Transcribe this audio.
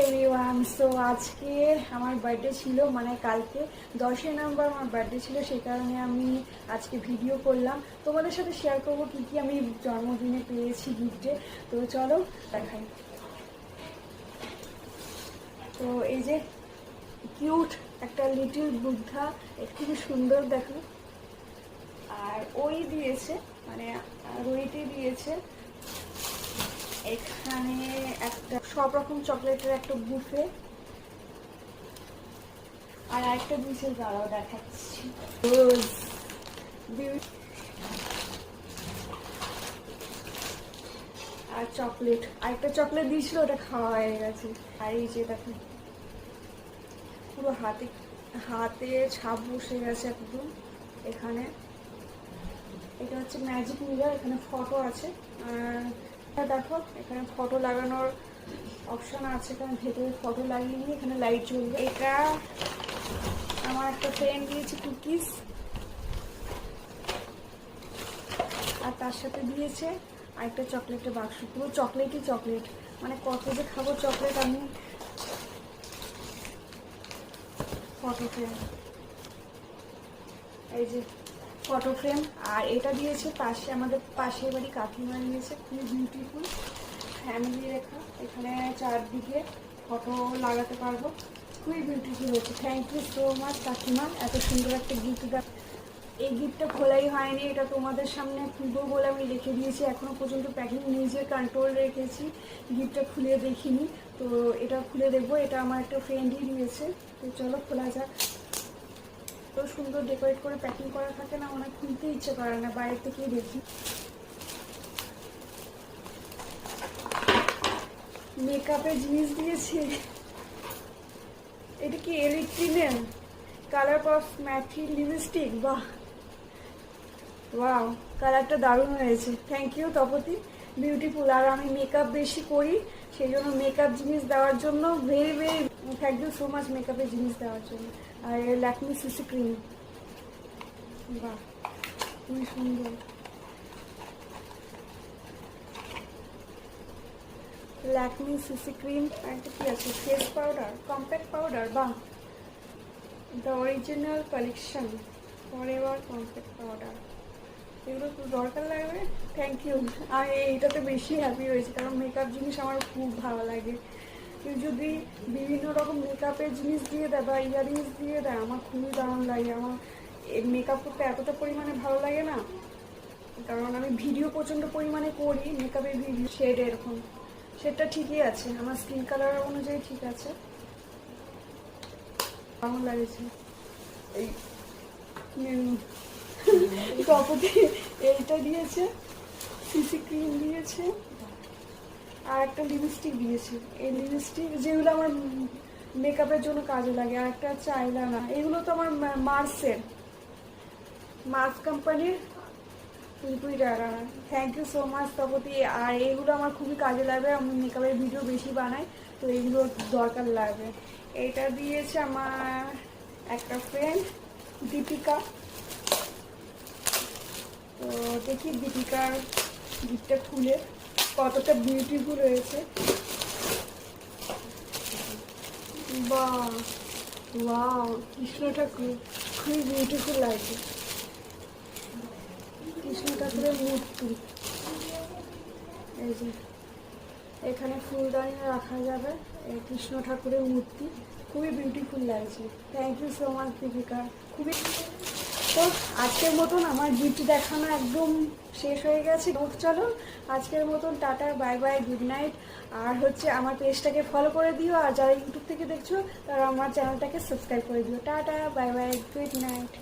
Everyone so আজকে আমার birthday ছিল মানে কালকে দশই নভেম্বর আমার বার্থডে ছিল, সেই কারণে আমি আজকে ভিডিও করলাম। তোমাদের সাথে শেয়ার করব কী কী আমি জন্মদিনে পেয়েছি গিফটে তো চলো, দেখাই। তো এই যে কিউট একটা লিটিল বুদ্ধা খুবই সুন্দর দেখো। আর ওই দিয়েছে মানে আর দিয়েছে। এখানে একটা সব রকম চকলেটের একটা বুফে। আর একটা দিয়েছে দাঁড়াও দেখাচ্ছি। আর চকলেট। আরেকটা চকলেট দিয়েছিল, ওটা খাওয়া হয়ে গেছে। আর এই যে দেখো, পুরো হাতে হাতে ছাপ বসে গেছে একদম এখানে। এটা হচ্ছে ম্যাজিক মিরার এখানে ফটো আছে। আর দেখো, এখানে ফটো লাগানোর অপশন আছে এখানে ভেতরে ফটো লাগিয়ে নিয়ে এখানে লাইট জ্বলবে। এটা আমার একটা ফ্রেন্ড দিয়েছে কুকিজ আর তার সাথে দিয়েছে আরেকটা চকলেটের বাক্স পুরো চকলেটই চকলেট মানে কত যে খাব চকলেট আমি ফটো ফ্রেম এই যে ফটো ফ্রেম, আর এটা দিয়েছে পাশে আমাদের পাশের বাড়ি কাকিমা দিয়েছে খুবই বিউটিফুল ফ্যামিলি রেখা এখানে চারদিকে ফটো লাগাতে পারব। খুবই বিউটিফুল হয়েছে। থ্যাংক ইউ সো মাচ কাকিমা। এত সুন্দর একটা গিফট দেওয়া এই গিফটটা খোলাই হয়নি, এটা তোমাদের সামনে খুলবো বলে আমি রেখে দিয়েছি। এখনও পর্যন্ত প্যাকিং নিজে কন্ট্রোল রেখেছি। গিফটটা খুলে দেখিনি। তো এটা খুলে দেখব। এটা আমার একটা ফ্রেন্ডই দিয়েছে তো চলো, খোলা যাক। তো সুন্দর ডেকোরেট করে প্যাকিং করা থাকে না অনেক খুলতে ইচ্ছে করে না, বাইরে থেকেই দেখি। মেকআপের জিনিস দিয়েছে। এটা কি এলিক্ট্রিনের কালার পফ ম্যাটি লিপস্টিক বাহ। ওয়াও কালারটা দারুণ হয়েছে। Thank you Tapati. বিউটিফুল আর আমি মেকআপ বেশি করি, সেই জন্য মেকআপ জিনিস দেওয়ার জন্য very very thank you so much মেকআপের জিনিস দেওয়ার জন্য আর ল্যাকমি সিসি ক্রিম বাহ খুবই সুন্দর ল্যাকমি সিসি ক্রিম আর একটা কি আছে ফেস পাউডার কম্প্যাক্ট পাউডার বাহ the original collection for ever compact powder এগুলো খুব দরকার লাগবে? থ্যাংক ইউ আমি এইটাতে বেশি হ্যাপি হয়েছি, কারণ মেকআপ জিনিস আমার খুব ভালো লাগে। কেউ যদি বিভিন্ন রকম মেকআপের জিনিস দিয়ে দেয় বা ইয়ারিংস দিয়ে দেয়, আমার খুবই দারুণ লাগে। আমার মেকআপ করতে এতটা পরিমাণে ভালো লাগে না। কারণ আমি ভিডিও প্রচণ্ড পরিমাণে করি মেকআপের ভিডিও শেড এরকম। সেটা ঠিকই আছে, আমার স্কিন কালার অনুযায়ী ঠিক আছে। কেমন লাগেছে। এই কপতে এইটা দিয়েছে সিসি ক্রিম দিয়েছে। আর একটা লিপস্টিক দিয়েছি। এই লিপস্টিক যেগুলো আমার মেকআপের জন্য কাজে লাগে, আর একটা হচ্ছে আইলানা এগুলো তো আমার মার্সের মার্স কোম্পানির টাকা thank you so much Tapati আর এইগুলো আমার খুবই কাজে লাগবে, আমি মেকআপের ভিডিও বেশি বানাই, তো এইগুলো দরকার লাগবে। এটা দিয়েছে আমার একটা ফ্রেন্ড দীপিকা। তো দেখি দীপিকার গিফটটা খুলে। কতটা বিউটিফুল হয়েছে। বা ওয়াও কৃষ্ণ ঠাকুর খুবই বিউটিফুল লাগছে। কৃষ্ণ ঠাকুরের মূর্তি। এই যে, এখানে ফুলদানি রাখা যাবে, এই কৃষ্ণ ঠাকুরের মূর্তি। খুবই বিউটিফুল লাগছে। Thank you so much Deepika. খুবই তো আজকের মতন আমার গিফট দেখানো একদম শেষ হয়ে গেছে। চলো, আজকের মতন tata bye bye good night আর হচ্ছে আমার পেজটাকে ফলো করে দিও, আর যারা ইউটিউব থেকে দেখছ, তারা আমার চ্যানেলটাকে সাবস্ক্রাইব করে দিও। Tata bye bye good night